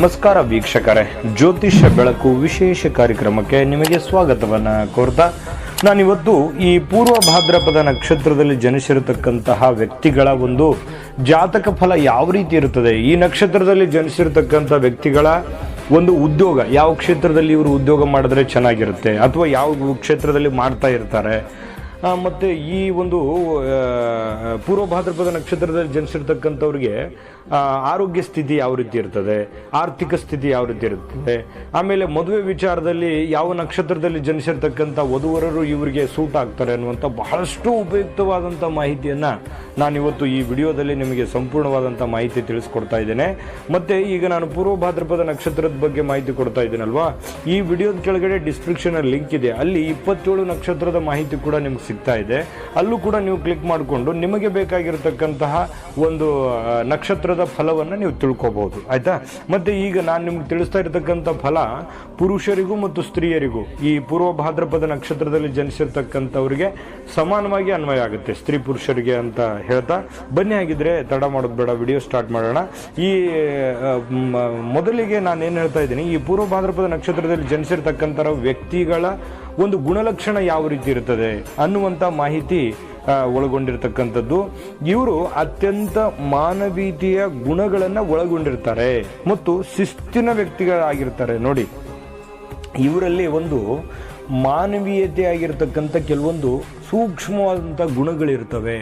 ನಮಸ್ಕಾರ ವೀಕ್ಷಕರೇ. ಜ್ಯೋತಿಷ್ಯ ಬೆಳಕು ವಿಶೇಷ ಕಾರ್ಯಕ್ರಮಕ್ಕೆ ನಿಮಗೆ ಸ್ವಾಗತವನ್ನ ಕೋರ್ತಾ ನಾನಿವತ್ತು ಈ ಪೂರ್ವ ಭಾದ್ರಪದ ನಕ್ಷತ್ರದಲ್ಲಿ ಜನಿಸಿರತಕ್ಕಂತಹ ವ್ಯಕ್ತಿಗಳ ಒಂದು ಜಾತಕ ಫಲ ಯಾವ ರೀತಿ ಇರುತ್ತದೆ? ಈ ನಕ್ಷತ್ರದಲ್ಲಿ ಜನಿಸಿರತಕ್ಕಂಥ ವ್ಯಕ್ತಿಗಳ ಒಂದು ಉದ್ಯೋಗ, ಯಾವ ಕ್ಷೇತ್ರದಲ್ಲಿ ಇವರು ಉದ್ಯೋಗ ಮಾಡಿದ್ರೆ ಚೆನ್ನಾಗಿರುತ್ತೆ? ಅಥವಾ ಯಾವ ಕ್ಷೇತ್ರದಲ್ಲಿ ಮಾಡ್ತಾ ಇರ್ತಾರೆ? ಮತ್ತೆ ಈ ಒಂದು ಪೂರ್ವ ಭಾದ್ರಪದ ನಕ್ಷತ್ರದಲ್ಲಿ ಜನಿಸಿರ್ತಕ್ಕಂಥವ್ರಿಗೆ ಆರೋಗ್ಯ ಸ್ಥಿತಿ ಯಾವ ರೀತಿ ಇರ್ತದೆ? ಆರ್ಥಿಕ ಸ್ಥಿತಿ ಯಾವ ರೀತಿ ಇರ್ತದೆ? ಆಮೇಲೆ ಮದುವೆ ವಿಚಾರದಲ್ಲಿ ಯಾವ ನಕ್ಷತ್ರದಲ್ಲಿ ಜನಿಸಿರ್ತಕ್ಕಂಥ ವಧುವರರು ಇವರಿಗೆ ಸೂಟ್ ಆಗ್ತಾರೆ ಅನ್ನುವಂಥ ಬಹಳಷ್ಟು ಉಪಯುಕ್ತವಾದಂಥ ಮಾಹಿತಿಯನ್ನು ನಾನಿವತ್ತು ಈ ವಿಡಿಯೋದಲ್ಲಿ ನಿಮಗೆ ಸಂಪೂರ್ಣವಾದಂಥ ಮಾಹಿತಿ ತಿಳಿಸ್ಕೊಡ್ತಾ ಇದ್ದೇನೆ. ಮತ್ತು ಈಗ ನಾನು ಪೂರ್ವ ಭಾದ್ರಪದ ನಕ್ಷತ್ರದ ಬಗ್ಗೆ ಮಾಹಿತಿ ಕೊಡ್ತಾ ಇದ್ದೀನಲ್ವಾ? ಈ ವಿಡಿಯೋದ ಕೆಳಗಡೆ ಡಿಸ್ಕ್ರಿಪ್ಷನಲ್ಲಿ ಲಿಂಕ್ ಇದೆ. ಅಲ್ಲಿ ಇಪ್ಪತ್ತೇಳು ನಕ್ಷತ್ರದ ಮಾಹಿತಿ ಕೂಡ ನಿಮ್ಗೆ ಸಿಗ್ತಾ ಇದೆ. ಅಲ್ಲೂ ಕೂಡ ನೀವು ಕ್ಲಿಕ್ ಮಾಡಿಕೊಂಡು ನಿಮಗೆ ಬೇಕಾಗಿರತಕ್ಕಂತಹ ಒಂದು ನಕ್ಷತ್ರದ ಫಲವನ್ನು ನೀವು ತಿಳ್ಕೊಬಹುದು ಆಯಿತಾ? ಮತ್ತು ಈಗ ನಾನು ನಿಮ್ಗೆ ತಿಳಿಸ್ತಾ ಇರತಕ್ಕಂಥ ಫಲ, ಪುರುಷರಿಗೂ ಮತ್ತು ಸ್ತ್ರೀಯರಿಗೂ. ಈ ಪೂರ್ವ ಭಾದ್ರಪದ ನಕ್ಷತ್ರದಲ್ಲಿ ಜನಿಸಿರ್ತಕ್ಕಂಥವ್ರಿಗೆ ಸಮಾನವಾಗಿ ಅನ್ವಯ ಆಗುತ್ತೆ. ಸ್ತ್ರೀ ಪುರುಷರಿಗೆ ಅಂತ ಹೇಳ್ತಾ. ಬನ್ನಿ ಆಗಿದ್ರೆ ತಡ ಮಾಡೋದು ಬೇಡ, ವಿಡಿಯೋ ಸ್ಟಾರ್ಟ್ ಮಾಡೋಣ. ಈ ಮೊದಲಿಗೆ ನಾನು ಏನು ಹೇಳ್ತಾ ಇದ್ದೀನಿ, ಈ ಪೂರ್ವ ಭಾದ್ರಪದ ನಕ್ಷತ್ರದಲ್ಲಿ ಜನಿಸಿರ್ತಕ್ಕಂಥ ವ್ಯಕ್ತಿಗಳ ಒಂದು ಗುಣಲಕ್ಷಣ ಯಾವ ರೀತಿ ಇರ್ತದೆ ಅನ್ನುವಂಥ ಮಾಹಿತಿ ಒಳಗೊಂಡಿರ್ತಕ್ಕಂಥದ್ದು. ಇವರು ಅತ್ಯಂತ ಮಾನವೀಯತೆಯ ಗುಣಗಳನ್ನು ಒಳಗೊಂಡಿರ್ತಾರೆ ಮತ್ತು ಶಿಸ್ತಿನ ವ್ಯಕ್ತಿಗಳಾಗಿರ್ತಾರೆ. ನೋಡಿ, ಇವರಲ್ಲಿ ಒಂದು ಮಾನವೀಯತೆ ಆಗಿರ್ತಕ್ಕಂಥ ಕೆಲವೊಂದು ಸೂಕ್ಷ್ಮವಾದಂಥ ಗುಣಗಳಿರ್ತವೆ.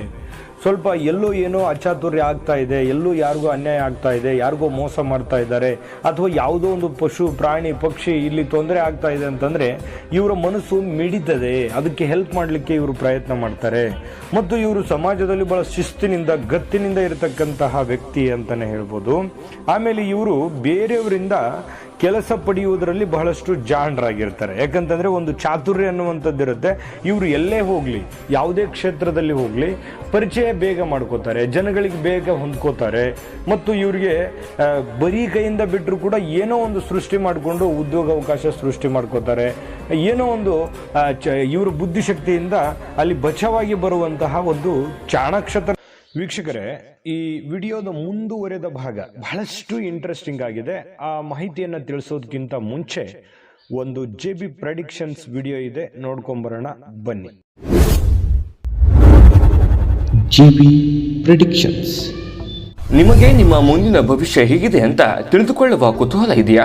ಸ್ವಲ್ಪ ಎಲ್ಲೂ ಏನೋ ಅಚಾತುರ್ಯ ಆಗ್ತಾ ಇದೆ, ಎಲ್ಲೂ ಯಾರಿಗೂ ಅನ್ಯಾಯ ಆಗ್ತಾ ಇದೆ, ಯಾರಿಗೋ ಮೋಸ ಮಾಡ್ತಾ ಇದ್ದಾರೆ, ಅಥವಾ ಯಾವುದೋ ಒಂದು ಪಶು, ಪ್ರಾಣಿ, ಪಕ್ಷಿ ಇಲ್ಲಿ ತೊಂದರೆ ಆಗ್ತಾ ಇದೆ ಅಂತಂದರೆ ಇವರ ಮನಸ್ಸು ಮಿಡಿತದೆ. ಅದಕ್ಕೆ ಹೆಲ್ಪ್ ಮಾಡಲಿಕ್ಕೆ ಇವರು ಪ್ರಯತ್ನ ಮಾಡ್ತಾರೆ. ಮತ್ತು ಇವರು ಸಮಾಜದಲ್ಲಿ ಬಹಳ ಶಿಸ್ತಿನಿಂದ, ಗತ್ತಿನಿಂದ ಇರತಕ್ಕಂತಹ ವ್ಯಕ್ತಿ ಅಂತಲೇ ಹೇಳ್ಬೋದು. ಆಮೇಲೆ ಇವರು ಬೇರೆಯವರಿಂದ ಕೆಲಸ ಪಡೆಯುವುದರಲ್ಲಿ ಬಹಳಷ್ಟು ಜಾಣರಾಗಿರ್ತಾರೆ. ಯಾಕಂತಂದ್ರೆ ಒಂದು ಚಾತುರ್ಯ ಅನ್ನುವಂಥದ್ದು ಇರುತ್ತೆ. ಇವರು ಎಲ್ಲೇ ಹೋಗ್ಲಿ, ಯಾವುದೇ ಕ್ಷೇತ್ರದಲ್ಲಿ ಹೋಗ್ಲಿ, ಪರಿಚಯ ಬೇಗ ಮಾಡ್ಕೋತಾರೆ, ಜನಗಳಿಗೆ ಬೇಗ ಹೊಂದ್ಕೋತಾರೆ. ಮತ್ತು ಇವರಿಗೆ ಬರೀ ಕೈಯಿಂದ ಬಿಟ್ಟರು ಕೂಡ ಏನೋ ಒಂದು ಸೃಷ್ಟಿ ಮಾಡಿಕೊಂಡು ಉದ್ಯೋಗ ಅವಕಾಶ ಸೃಷ್ಟಿ ಮಾಡ್ಕೋತಾರೆ. ಏನೋ ಒಂದು ಚ- ಇವ್ರ ಬುದ್ಧಿಶಕ್ತಿಯಿಂದ ಅಲ್ಲಿ ಬಚಾವಾಗಿ ಬರುವಂತಹ ಒಂದು ಚಾಣಾಕ್ಷತ ವೀಕ್ಷಕರೇ ಈ ವಿಡಿಯೋದ ಮುಂದುವರೆದ ಭಾಗ ಬಹಳಷ್ಟು ಇಂಟ್ರೆಸ್ಟಿಂಗ್ ಆಗಿದೆ. ಆ ಮಾಹಿತಿಯನ್ನು ತಿಳಿಸೋದಕ್ಕಿಂತ ಮುಂಚೆ ಒಂದು ಜೆ ಬಿ ಪ್ರೆಡಿಕ್ಷನ್ಸ್ ವಿಡಿಯೋ ಇದೆ. ನೋಡ್ಕೊಂಬರೋಣ ಬನ್ನಿ. ಜಿಬಿ ಪ್ರೆಡಿಕ್ಷನ್ಸ್ ನಿಮಗೆ ನಿಮ್ಮ ಮುಂದಿನ ಭವಿಷ್ಯ ಹೇಗಿದೆ ಅಂತ ತಿಳಿದುಕೊಳ್ಳುವ ಕುತೂಹಲ ಇದೆಯಾ?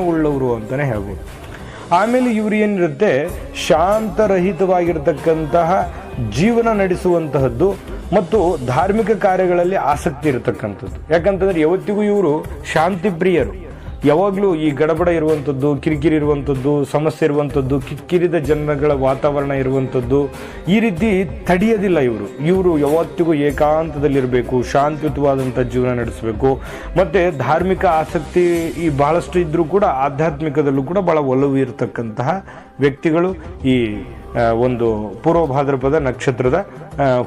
ಉಳ್ಳವರು ಅಂತಾನೆ ಹೇಳ್ಬೋದು. ಆಮೇಲೆ ಇವರು ಏನಿರುತ್ತೆ? ಶಾಂತರಹಿತವಾಗಿರ್ತಕ್ಕಂತಹ ಜೀವನ ನಡೆಸುವಂತಹದ್ದು ಮತ್ತು ಧಾರ್ಮಿಕ ಕಾರ್ಯಗಳಲ್ಲಿ ಆಸಕ್ತಿ ಇರತಕ್ಕಂಥದ್ದು. ಯಾಕಂತಂದ್ರೆ ಯಾವತ್ತಿಗೂ ಇವರು ಶಾಂತಿ ಪ್ರಿಯರು ಯಾವಾಗಲೂ ಈ ಗಡಬಡ ಇರುವಂಥದ್ದು, ಕಿರಿಕಿರಿ ಇರುವಂಥದ್ದು, ಸಮಸ್ಯೆ ಇರುವಂಥದ್ದು ಕಿಕ್ಕಿರಿದ ಜನಗಳ ವಾತಾವರಣ ಇರುವಂಥದ್ದು, ಈ ರೀತಿ ತಡೆಯೋದಿಲ್ಲ ಇವರು. ಇವರು ಯಾವತ್ತಿಗೂ ಏಕಾಂತದಲ್ಲಿರಬೇಕು, ಶಾಂತಿಯುತವಾದಂಥ ಜೀವನ ನಡೆಸಬೇಕು. ಮತ್ತು ಧಾರ್ಮಿಕ ಆಸಕ್ತಿ ಈ ಬಹಳಷ್ಟು ಇದ್ದರೂ ಕೂಡ ಆಧ್ಯಾತ್ಮಿಕದಲ್ಲೂ ಕೂಡ ಭಾಳ ಒಲವು ಇರತಕ್ಕಂತಹ ವ್ಯಕ್ತಿಗಳು ಈ ಒಂದು ಪೂರ್ವಭಾದ್ರಪದ ನಕ್ಷತ್ರದ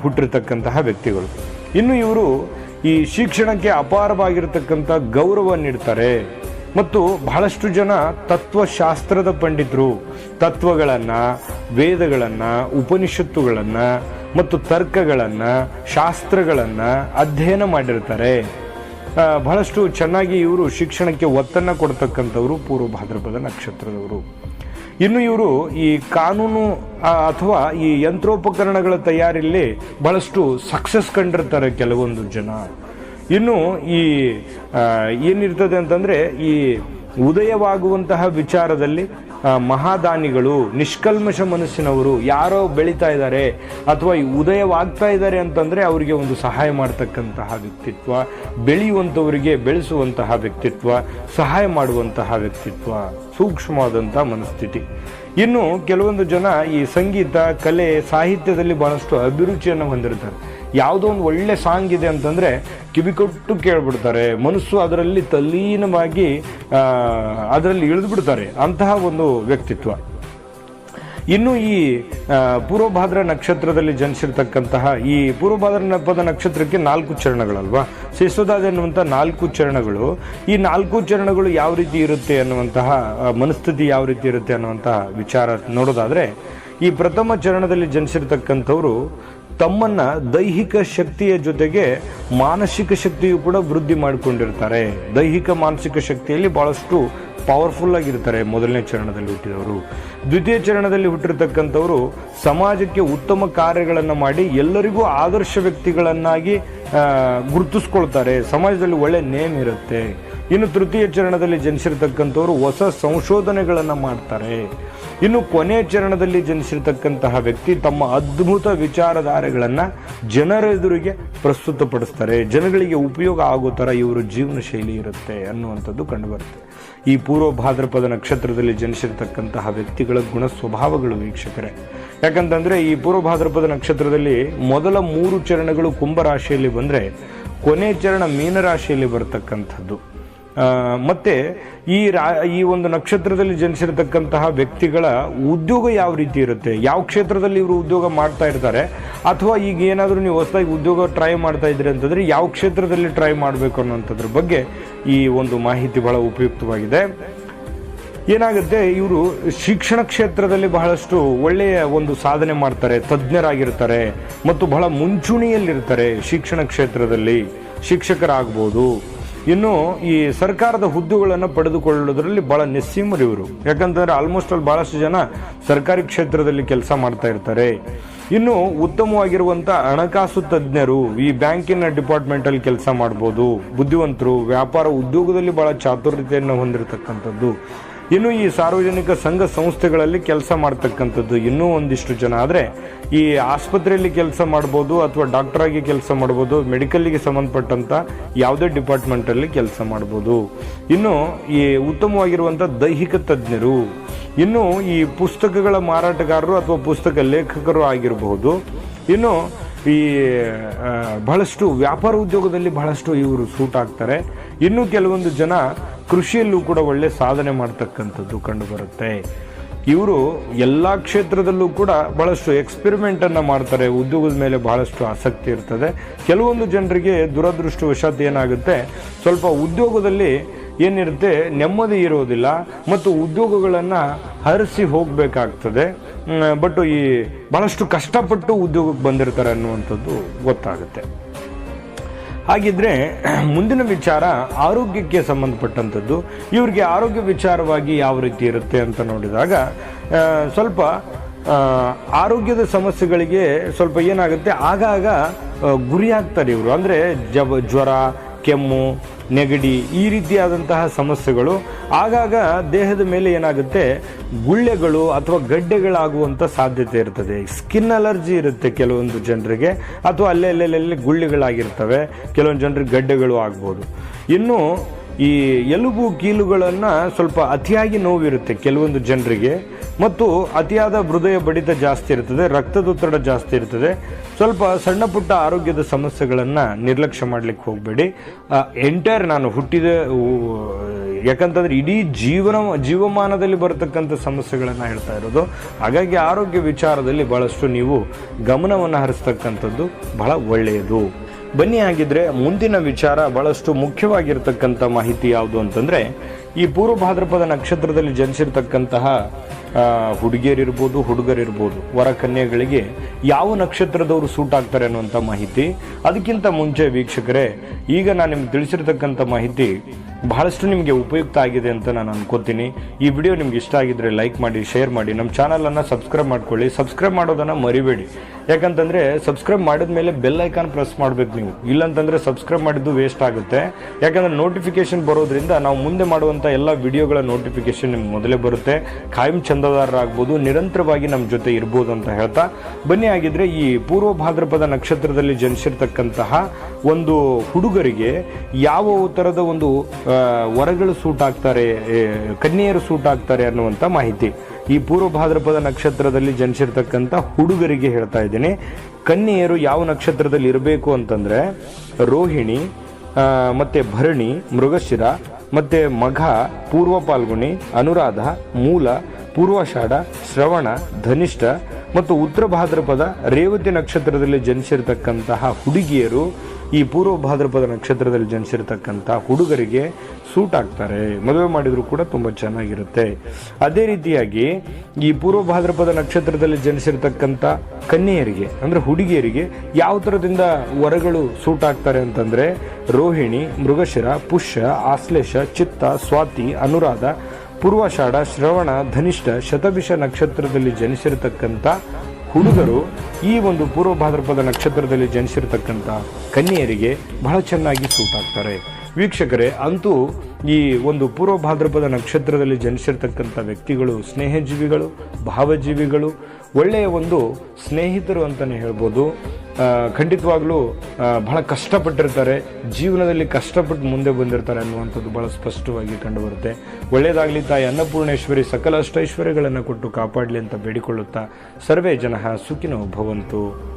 ಹುಟ್ಟಿರ್ತಕ್ಕಂತಹ ವ್ಯಕ್ತಿಗಳು. ಇನ್ನು ಇವರು ಈ ಶಿಕ್ಷಣಕ್ಕೆ ಅಪಾರವಾಗಿರ್ತಕ್ಕಂಥ ಗೌರವ ನೀಡ್ತಾರೆ. ಮತ್ತು ಬಹಳಷ್ಟು ಜನ ತತ್ವಶಾಸ್ತ್ರದ ಪಂಡಿತರು. ತತ್ವಗಳನ್ನು, ವೇದಗಳನ್ನು, ಉಪನಿಷತ್ತುಗಳನ್ನು ಮತ್ತು ತರ್ಕಗಳನ್ನು, ಶಾಸ್ತ್ರಗಳನ್ನು ಅಧ್ಯಯನ ಮಾಡಿರ್ತಾರೆ. ಬಹಳಷ್ಟು ಚೆನ್ನಾಗಿ ಇವರು ಶಿಕ್ಷಣಕ್ಕೆ ಒತ್ತನ್ನ ಕೊಡ್ತಕ್ಕಂಥವ್ರು ಪೂರ್ವ ಭಾದ್ರಪದ ನಕ್ಷತ್ರದವರು. ಇನ್ನು ಇವರು ಈ ಕಾನೂನು ಅಥವಾ ಈ ಯಂತ್ರೋಪಕರಣಗಳ ತಯಾರಿಯಲ್ಲಿ ಬಹಳಷ್ಟು ಸಕ್ಸಸ್ ಕಂಡಿರ್ತಾರೆ ಕೆಲವೊಂದು ಜನ. ಇನ್ನು ಈ ಏನಿರ್ತದೆ ಅಂತಂದರೆ ಈ ಉದಯವಾಗುವಂತಹ ವಿಚಾರದಲ್ಲಿ ಮಹಾದಾನಿಗಳು, ನಿಷ್ಕಲ್ಮಶ ಮನಸ್ಸಿನವರು ಯಾರೋ ಬೆಳೀತಾ ಇದ್ದಾರೆ ಅಥವಾ ಉದಯವಾಗ್ತಾ ಇದ್ದಾರೆ ಅಂತಂದರೆ ಅವರಿಗೆ ಒಂದು ಸಹಾಯ ಮಾಡ್ತಕ್ಕಂತಹ ವ್ಯಕ್ತಿತ್ವ ಬೆಳೆಯುವಂಥವರಿಗೆ ಬೆಳೆಸುವಂತಹ ವ್ಯಕ್ತಿತ್ವ, ಸಹಾಯ ಮಾಡುವಂತಹ ವ್ಯಕ್ತಿತ್ವ ಸೂಕ್ಷ್ಮವಾದಂಥ ಮನಸ್ಥಿತಿ. ಇನ್ನು ಕೆಲವೊಂದು ಜನ ಈ ಸಂಗೀತ, ಕಲೆ, ಸಾಹಿತ್ಯದಲ್ಲಿ ಬಹಳಷ್ಟು ಅಭಿರುಚಿಯನ್ನು ಹೊಂದಿರ್ತಾರೆ. ಯಾವುದೋ ಒಂದು ಒಳ್ಳೆ ಸಾಂಗ್ ಇದೆ ಅಂತಂದರೆ ಕಿವಿಕೊಟ್ಟು ಕೇಳ್ಬಿಡ್ತಾರೆ. ಮನಸ್ಸು ಅದರಲ್ಲಿ ತಲ್ಲೀನವಾಗಿ ಅದರಲ್ಲಿ ಇಳಿದು ಬಿಡ್ತಾರೆ ಅಂತಹ ಒಂದು ವ್ಯಕ್ತಿತ್ವ. ಇನ್ನು ಈ ಪೂರ್ವಭಾದ್ರ ನಕ್ಷತ್ರದಲ್ಲಿ ಜನಿಸಿರ್ತಕ್ಕಂತಹ ಈ ಪೂರ್ವಭಾದ್ರ ಪದ ನಕ್ಷತ್ರಕ್ಕೆ ನಾಲ್ಕು ಚರಣಗಳಲ್ವಾ? ಶಿಶುದಾದ ಎನ್ನುವಂಥ ನಾಲ್ಕು ಚರಣಗಳು. ಈ ನಾಲ್ಕು ಚರಣಗಳು ಯಾವ ರೀತಿ ಇರುತ್ತೆ ಅನ್ನುವಂತಹ ಮನಸ್ಥಿತಿ ಯಾವ ರೀತಿ ಇರುತ್ತೆ ಅನ್ನುವಂತಹ ವಿಚಾರ ನೋಡೋದಾದರೆ, ಈ ಪ್ರಥಮ ಚರಣದಲ್ಲಿ ಜನಿಸಿರ್ತಕ್ಕಂಥವ್ರು ತಮ್ಮನ್ನ ದೈಹಿಕ ಶಕ್ತಿಯ ಜೊತೆಗೆ ಮಾನಸಿಕ ಶಕ್ತಿಯು ಕೂಡ ವೃದ್ಧಿ ಮಾಡಿಕೊಂಡಿರ್ತಾರೆ. ದೈಹಿಕ ಮಾನಸಿಕ ಶಕ್ತಿಯಲ್ಲಿ ಬಹಳಷ್ಟು ಪವರ್ಫುಲ್ ಆಗಿರ್ತಾರೆ ಮೊದಲನೇ ಚರಣದಲ್ಲಿ ಹುಟ್ಟಿದವರು. ದ್ವಿತೀಯ ಚರಣದಲ್ಲಿ ಹುಟ್ಟಿರ್ತಕ್ಕಂಥವರು ಸಮಾಜಕ್ಕೆ ಉತ್ತಮ ಕಾರ್ಯಗಳನ್ನು ಮಾಡಿ ಎಲ್ಲರಿಗೂ ಆದರ್ಶ ವ್ಯಕ್ತಿಗಳನ್ನಾಗಿ ಗುರುತಿಸ್ಕೊಳ್ತಾರೆ. ಸಮಾಜದಲ್ಲಿ ಒಳ್ಳೆ ನೇಮ್ ಇರುತ್ತೆ. ಇನ್ನು ತೃತೀಯ ಚರಣದಲ್ಲಿ ಜನಿಸಿರ್ತಕ್ಕಂಥವ್ರು ಹೊಸ ಸಂಶೋಧನೆಗಳನ್ನು ಮಾಡ್ತಾರೆ. ಇನ್ನು ಕೊನೆ ಚರಣದಲ್ಲಿ ಜನಿಸಿರ್ತಕ್ಕಂತಹ ವ್ಯಕ್ತಿ ತಮ್ಮ ಅದ್ಭುತ ವಿಚಾರಧಾರೆಗಳನ್ನು ಜನರ ಎದುರಿಗೆ ಪ್ರಸ್ತುತಪಡಿಸ್ತಾರೆ. ಜನಗಳಿಗೆ ಉಪಯೋಗ ಆಗೋ ಥರ ಇವರು ಜೀವನ ಶೈಲಿ ಇರುತ್ತೆ ಅನ್ನುವಂಥದ್ದು ಕಂಡುಬರುತ್ತೆ. ಈ ಪೂರ್ವ ಭಾದ್ರಪದ ನಕ್ಷತ್ರದಲ್ಲಿ ಜನಿಸಿರ್ತಕ್ಕಂತಹ ವ್ಯಕ್ತಿಗಳ ಗುಣ ಸ್ವಭಾವಗಳು ವೀಕ್ಷಕರೇ. ಯಾಕಂತಂದ್ರೆ ಈ ಪೂರ್ವ ಭಾದ್ರಪದ ನಕ್ಷತ್ರದಲ್ಲಿ ಮೊದಲ ಮೂರು ಚರಣಗಳು ಕುಂಭರಾಶಿಯಲ್ಲಿ ಬಂದ್ರೆ ಕೊನೆ ಚರಣ ಮೀನರಾಶಿಯಲ್ಲಿ ಬರತಕ್ಕಂಥದ್ದು. ಮತ್ತೆ ಈ ರಾ, ಈ ಒಂದು ನಕ್ಷತ್ರದಲ್ಲಿ ಜನಿಸಿರತಕ್ಕಂತಹ ವ್ಯಕ್ತಿಗಳ ಉದ್ಯೋಗ ಯಾವ ರೀತಿ ಇರುತ್ತೆ? ಯಾವ ಕ್ಷೇತ್ರದಲ್ಲಿ ಇವರು ಉದ್ಯೋಗ ಮಾಡ್ತಾ ಇರ್ತಾರೆ? ಅಥವಾ ಈಗ ಏನಾದರೂ ನೀವು ಹೊಸದಾಗಿ ಉದ್ಯೋಗ ಟ್ರೈ ಮಾಡ್ತಾ ಇದ್ರಿ ಅಂತಂದರೆ ಯಾವ ಕ್ಷೇತ್ರದಲ್ಲಿ ಟ್ರೈ ಮಾಡಬೇಕು ಅನ್ನೋಂಥದ್ರ ಬಗ್ಗೆ ಈ ಒಂದು ಮಾಹಿತಿ ಬಹಳ ಉಪಯುಕ್ತವಾಗಿದೆ. ಏನಾಗುತ್ತೆ, ಇವರು ಶಿಕ್ಷಣ ಕ್ಷೇತ್ರದಲ್ಲಿ ಬಹಳಷ್ಟು ಒಳ್ಳೆಯ ಒಂದು ಸಾಧನೆ ಮಾಡ್ತಾರೆ, ತಜ್ಞರಾಗಿರ್ತಾರೆ ಮತ್ತು ಬಹಳ ಮುಂಚೂಣಿಯಲ್ಲಿರ್ತಾರೆ ಶಿಕ್ಷಣ ಕ್ಷೇತ್ರದಲ್ಲಿ. ಶಿಕ್ಷಕರಾಗ್ಬೋದು ಇನ್ನು ಈ ಸರ್ಕಾರದ ಹುದ್ದೆಗಳನ್ನು ಪಡೆದುಕೊಳ್ಳೋದ್ರಲ್ಲಿ ಬಹಳ ನಿಸ್ಸೀಮರು ಇವರು. ಯಾಕಂತಂದ್ರೆ ಆಲ್ಮೋಸ್ಟ್ ಅಲ್ಲಿ ಬಹಳಷ್ಟು ಜನ ಸರ್ಕಾರಿ ಕ್ಷೇತ್ರದಲ್ಲಿ ಕೆಲಸ ಮಾಡ್ತಾ ಇರ್ತಾರೆ. ಇನ್ನು ಉತ್ತಮವಾಗಿರುವಂತ ಹಣಕಾಸು ತಜ್ಞರು ಈ ಬ್ಯಾಂಕಿನ ಡಿಪಾರ್ಟ್ಮೆಂಟ್ ಅಲ್ಲಿ ಕೆಲಸ ಮಾಡ್ಬೋದು. ಬುದ್ಧಿವಂತರು, ವ್ಯಾಪಾರ ಉದ್ಯೋಗದಲ್ಲಿ ಬಹಳ ಚಾತುರ್ಯತೆಯನ್ನು ಹೊಂದಿರತಕ್ಕಂಥದ್ದು. ಇನ್ನು ಈ ಸಾರ್ವಜನಿಕ ಸಂಘ ಸಂಸ್ಥೆಗಳಲ್ಲಿ ಕೆಲಸ ಮಾಡ್ತಕ್ಕಂಥದ್ದು ಇನ್ನೂ ಒಂದಿಷ್ಟು ಜನ. ಆದರೆ ಈ ಆಸ್ಪತ್ರೆಯಲ್ಲಿ ಕೆಲಸ ಮಾಡ್ಬೋದು ಅಥವಾ ಡಾಕ್ಟರ್ ಆಗಿ ಕೆಲಸ ಮಾಡ್ಬೋದು ಮೆಡಿಕಲ್ಗೆ ಸಂಬಂಧಪಟ್ಟಂಥ ಯಾವುದೇ ಡಿಪಾರ್ಟ್ಮೆಂಟಲ್ಲಿ ಕೆಲಸ ಮಾಡ್ಬೋದು. ಇನ್ನು ಈ ಉತ್ತಮವಾಗಿರುವಂಥ ದೈಹಿಕ ತಜ್ಞರು, ಇನ್ನು ಈ ಪುಸ್ತಕಗಳ ಮಾರಾಟಗಾರರು ಅಥವಾ ಪುಸ್ತಕ ಲೇಖಕರು ಆಗಿರಬಹುದು ಇನ್ನು ಈ ಬಹಳಷ್ಟು ವ್ಯಾಪಾರ ಉದ್ಯೋಗದಲ್ಲಿ ಬಹಳಷ್ಟು ಇವರು ಸೂಟ್ ಆಗ್ತಾರೆ. ಇನ್ನು ಕೆಲವೊಂದು ಜನ ಕೃಷಿಯಲ್ಲೂ ಕೂಡ ಒಳ್ಳೆ ಸಾಧನೆ ಮಾಡ್ತಕ್ಕಂಥದ್ದು ಕಂಡುಬರುತ್ತೆ. ಇವರು ಎಲ್ಲ ಕ್ಷೇತ್ರದಲ್ಲೂ ಕೂಡ ಬಹಳಷ್ಟು ಎಕ್ಸ್ಪೆರಿಮೆಂಟ್ ಅನ್ನ ಮಾಡ್ತಾರೆ. ಉದ್ಯೋಗದ ಮೇಲೆ ಬಹಳಷ್ಟು ಆಸಕ್ತಿ ಇರ್ತದೆ. ಕೆಲವೊಂದು ಜನರಿಗೆ ದುರದೃಷ್ಟವಶಾತ್ ಏನಾಗುತ್ತೆ, ಸ್ವಲ್ಪ ಉದ್ಯೋಗದಲ್ಲಿ ಏನಿರುತ್ತೆ, ನೆಮ್ಮದಿ ಇರೋದಿಲ್ಲ ಮತ್ತು ಉದ್ಯೋಗಗಳನ್ನು ಹರಿಸಿ ಹೋಗಬೇಕಾಗ್ತದೆ. ಬಟ್ ಈ ಬಹಳಷ್ಟು ಕಷ್ಟಪಟ್ಟು ಉದ್ಯೋಗಕ್ಕೆ ಬಂದಿರ್ತಾರೆ ಅನ್ನುವಂಥದ್ದು ಗೊತ್ತಾಗುತ್ತೆ. ಹಾಗಿದ್ರೆ ಮುಂದಿನ ವಿಚಾರ ಆರೋಗ್ಯಕ್ಕೆ ಸಂಬಂಧಪಟ್ಟಂಥದ್ದು. ಇವರಿಗೆ ಆರೋಗ್ಯ ವಿಚಾರವಾಗಿ ಯಾವ ರೀತಿ ಇರುತ್ತೆ ಅಂತ ನೋಡಿದಾಗ ಸ್ವಲ್ಪ ಆರೋಗ್ಯದ ಸಮಸ್ಯೆಗಳಿಗೆ ಸ್ವಲ್ಪ ಏನಾಗುತ್ತೆ, ಆಗಾಗ ಗುರಿಯಾಗ್ತಾರೆ ಇವರು. ಅಂದರೆ ಜವ, ಜ್ವರ ಕೆಮ್ಮು, ನೆಗಡಿ ಈ ರೀತಿಯಾದಂತಹ ಸಮಸ್ಯೆಗಳು. ಆಗಾಗ ದೇಹದ ಮೇಲೆ ಏನಾಗುತ್ತೆ? ಗುಳ್ಳೆಗಳು ಅಥವಾ ಗಡ್ಡೆಗಳಾಗುವಂಥ ಸಾಧ್ಯತೆ ಇರ್ತದೆ. ಸ್ಕಿನ್ ಅಲರ್ಜಿ ಇರುತ್ತೆ ಕೆಲವೊಂದು ಜನರಿಗೆ, ಅಥವಾ ಅಲ್ಲೇ ಅಲ್ಲೆಲ್ಲೆಲ್ಲಿ ಗುಳ್ಳೆಗಳಾಗಿರ್ತವೆ. ಕೆಲವೊಂದು ಜನರಿಗೆ ಗಡ್ಡೆಗಳು ಆಗ್ಬೋದು. ಇನ್ನು ಈ ಎಲುಬು ಕೀಲುಗಳನ್ನು ಸ್ವಲ್ಪ ಅತಿಯಾಗಿ ನೋವಿರುತ್ತೆ ಕೆಲವೊಂದು ಜನರಿಗೆ. ಮತ್ತು ಅತಿಯಾದ ಹೃದಯ ಬಡಿತ ಜಾಸ್ತಿ ಇರ್ತದೆ, ರಕ್ತದೊತ್ತಡ ಜಾಸ್ತಿ ಇರ್ತದೆ. ಸ್ವಲ್ಪ ಸಣ್ಣ ಪುಟ್ಟ ಆರೋಗ್ಯದ ಸಮಸ್ಯೆಗಳನ್ನು ನಿರ್ಲಕ್ಷ್ಯ ಮಾಡಲಿಕ್ಕೆ ಹೋಗಬೇಡಿ. ಎಂಟೈರ್ ನಾನು ಹುಟ್ಟಿದ ಯಾಕಂತಂದ್ರೆ ಇಡೀ ಜೀವನ, ಜೀವಮಾನದಲ್ಲಿ ಬರತಕ್ಕಂಥ ಸಮಸ್ಯೆಗಳನ್ನು ಹೇಳ್ತಾ ಇರೋದು. ಹಾಗಾಗಿ ಆರೋಗ್ಯ ವಿಚಾರದಲ್ಲಿ ಬಹಳಷ್ಟು ನೀವು ಗಮನವನ್ನು ಹರಿಸ್ತಕ್ಕಂಥದ್ದು ಬಹಳ ಒಳ್ಳೆಯದು. ಬನ್ನಿ ಹಾಗಿದ್ರೆ ಮುಂದಿನ ವಿಚಾರ ಬಹಳಷ್ಟು ಮುಖ್ಯವಾಗಿರ್ತಕ್ಕಂಥ ಮಾಹಿತಿ ಯಾವುದು ಅಂತಂದ್ರೆ ಈ ಪೂರ್ವ ಭಾದ್ರಪದ ನಕ್ಷತ್ರದಲ್ಲಿ ಜನಿಸಿರ್ತಕ್ಕಂತಹ ಹುಡುಗಿಯರಿರ್ಬೋದು, ಹುಡುಗರಿರ್ಬೋದು, ವರ ಕನ್ಯೆಗಳಿಗೆ ಯಾವ ನಕ್ಷತ್ರದವರು ಸೂಟ್ ಆಗ್ತಾರೆ ಅನ್ನುವಂಥ ಮಾಹಿತಿ. ಅದಕ್ಕಿಂತ ಮುಂಚೆ ವೀಕ್ಷಕರೇ, ಈಗ ನಾನು ನಿಮ್ಗೆ ತಿಳಿಸಿರ್ತಕ್ಕಂಥ ಮಾಹಿತಿ ಬಹಳಷ್ಟು ನಿಮಗೆ ಉಪಯುಕ್ತ ಆಗಿದೆ ಅಂತ ನಾನು ಅನ್ಕೋತೀನಿ. ಈ ವಿಡಿಯೋ ನಿಮ್ಗೆ ಇಷ್ಟ ಆಗಿದ್ರೆ ಲೈಕ್ ಮಾಡಿ, ಶೇರ್ ಮಾಡಿ ನಮ್ಮ ಚಾನಲನ್ನು ಸಬ್ಸ್ಕ್ರೈಬ್ ಮಾಡ್ಕೊಳ್ಳಿ. ಸಬ್ಸ್ಕ್ರೈಬ್ ಮಾಡೋದನ್ನು ಮರಿಬೇಡಿ. ಯಾಕಂತಂದ್ರೆ ಸಬ್ಸ್ಕ್ರೈಬ್ ಮಾಡಿದ ಮೇಲೆ ಬೆಲ್ ಐಕಾನ್ ಪ್ರೆಸ್ ಮಾಡ್ಬೇಕು ನೀವು. ಇಲ್ಲಂತಂದರೆ ಸಬ್ಸ್ಕ್ರೈಬ್ ಮಾಡಿದ್ದು ವೇಸ್ಟ್ ಆಗುತ್ತೆ. ಯಾಕಂದ್ರೆ ನೋಟಿಫಿಕೇಶನ್ ಬರೋದ್ರಿಂದ ನಾವು ಮುಂದೆ ಮಾಡುವಂಥ ಎಲ್ಲ ವಿಡಿಯೋಗಳ ನೋಟಿಫಿಕೇಶನ್ ನಿಮ್ಗೆ ಮೊದಲೇ ಬರುತ್ತೆ. ಖಾಯಂ ಚಂದದಾರರಾಗ್ಬೋದು, ನಿರಂತರವಾಗಿ ನಮ್ಮ ಜೊತೆ ಇರ್ಬೋದು ಅಂತ ಹೇಳ್ತಾ. ಬನ್ನಿ ಆಗಿದ್ರೆ ಈ ಪೂರ್ವ ಭಾದ್ರಪದ ನಕ್ಷತ್ರದಲ್ಲಿ ಜನಿಸಿರ್ತಕ್ಕಂತಹ ಒಂದು ಹುಡುಗರಿಗೆ ಯಾವ ಥರದ ಒಂದು ವರಗಳು ಸೂಟ್ ಆಗ್ತಾರೆ ಕನ್ಯೆಯರು ಸೂಟ್ ಆಗ್ತಾರೆ ಅನ್ನುವಂಥ ಮಾಹಿತಿ. ಈ ಪೂರ್ವ ಭಾದ್ರಪದ ನಕ್ಷತ್ರದಲ್ಲಿ ಜನಿಸಿರ್ತಕ್ಕಂಥ ಹುಡುಗರಿಗೆ ಹೇಳ್ತಾ ಇದ್ದೀನಿ. ಕನ್ಯೆಯರು ಯಾವ ನಕ್ಷತ್ರದಲ್ಲಿ ಇರಬೇಕು ಅಂತಂದರೆ, ರೋಹಿಣಿ ಮತ್ತೆ ಭರಣಿ, ಮೃಗಶಿರ, ಮತ್ತು ಮಘ, ಪೂರ್ವ ಪಾಲ್ಗುಣಿ, ಅನುರಾಧ, ಮೂಲ, ಪೂರ್ವಾಷಾಢ, ಶ್ರವಣ, ಧನಿಷ್ಠ ಮತ್ತು ಉತ್ತರ ಭಾದ್ರಪದ ರೇವತಿ ನಕ್ಷತ್ರದಲ್ಲಿ ಜನಿಸಿರ್ತಕ್ಕಂತಹ ಹುಡುಗಿಯರು ಈ ಪೂರ್ವ ಭಾದ್ರಪದ ನಕ್ಷತ್ರದಲ್ಲಿ ಜನಿಸಿರ್ತಕ್ಕಂಥ ಹುಡುಗರಿಗೆ ಸೂಟ್ ಆಗ್ತಾರೆ. ಮದುವೆ ಮಾಡಿದರೂ ಕೂಡ ತುಂಬ ಚೆನ್ನಾಗಿರುತ್ತೆ. ಅದೇ ರೀತಿಯಾಗಿ ಈ ಪೂರ್ವ ಭಾದ್ರಪದ ನಕ್ಷತ್ರದಲ್ಲಿ ಜನಿಸಿರ್ತಕ್ಕಂಥ ಕನ್ಯೆಯರಿಗೆ, ಅಂದ್ರೆ ಹುಡುಗಿಯರಿಗೆ ಯಾವ ಥರದಿಂದ ವರಗಳು ಸೂಟ್ ಆಗ್ತಾರೆ ಅಂತಂದ್ರೆ ರೋಹಿಣಿ, ಮೃಗಶಿರ, ಪುಷ್ಯ, ಆಶ್ಲೇಷ, ಚಿತ್ತ, ಸ್ವಾತಿ, ಅನುರಾಧ ಪೂರ್ವಾಷಾಢ, ಶ್ರವಣ, ಧನಿಷ್ಠ, ಶತಭಿಷ ನಕ್ಷತ್ರದಲ್ಲಿ ಜನಿಸಿರತಕ್ಕಂಥ ಹುಡುಗರು ಈ ಒಂದು ಪೂರ್ವ ಭಾದ್ರಪದ ನಕ್ಷತ್ರದಲ್ಲಿ ಜನಿಸಿರತಕ್ಕಂಥ ಕನ್ಯೆಯರಿಗೆ ಬಹಳ ಚೆನ್ನಾಗಿ ಸೂಟ್ ಆಗ್ತಾರೆ. ವೀಕ್ಷಕರೇ, ಅಂತೂ ಈ ಒಂದು ಪೂರ್ವ ಭಾದ್ರಪದ ನಕ್ಷತ್ರದಲ್ಲಿ ಜನಿಸಿರ್ತಕ್ಕಂಥ ವ್ಯಕ್ತಿಗಳು ಸ್ನೇಹಜೀವಿಗಳು, ಭಾವಜೀವಿಗಳು, ಒಳ್ಳೆಯ ಒಂದು ಸ್ನೇಹಿತರು ಅಂತಲೇ ಹೇಳ್ಬೋದು. ಖಂಡಿತವಾಗ್ಲೂ ಬಹಳ ಕಷ್ಟಪಟ್ಟಿರ್ತಾರೆ. ಜೀವನದಲ್ಲಿ ಕಷ್ಟಪಟ್ಟು ಮುಂದೆ ಬಂದಿರ್ತಾರೆ ಅನ್ನುವಂಥದ್ದು ಬಹಳ ಸ್ಪಷ್ಟವಾಗಿ ಕಂಡುಬರುತ್ತೆ. ಒಳ್ಳೆಯದಾಗಲಿ ತಾಯಿ ಅನ್ನಪೂರ್ಣೇಶ್ವರಿ, ಸಕಲ ಅಷ್ಟೈಶ್ವರ್ಯಗಳನ್ನು ಕೊಟ್ಟು ಕಾಪಾಡಲಿ ಅಂತ ಬೇಡಿಕೊಳ್ಳುತ್ತಾ ಸರ್ವೇ ಜನ ಸುಖಿನೋ ಭವಂತು.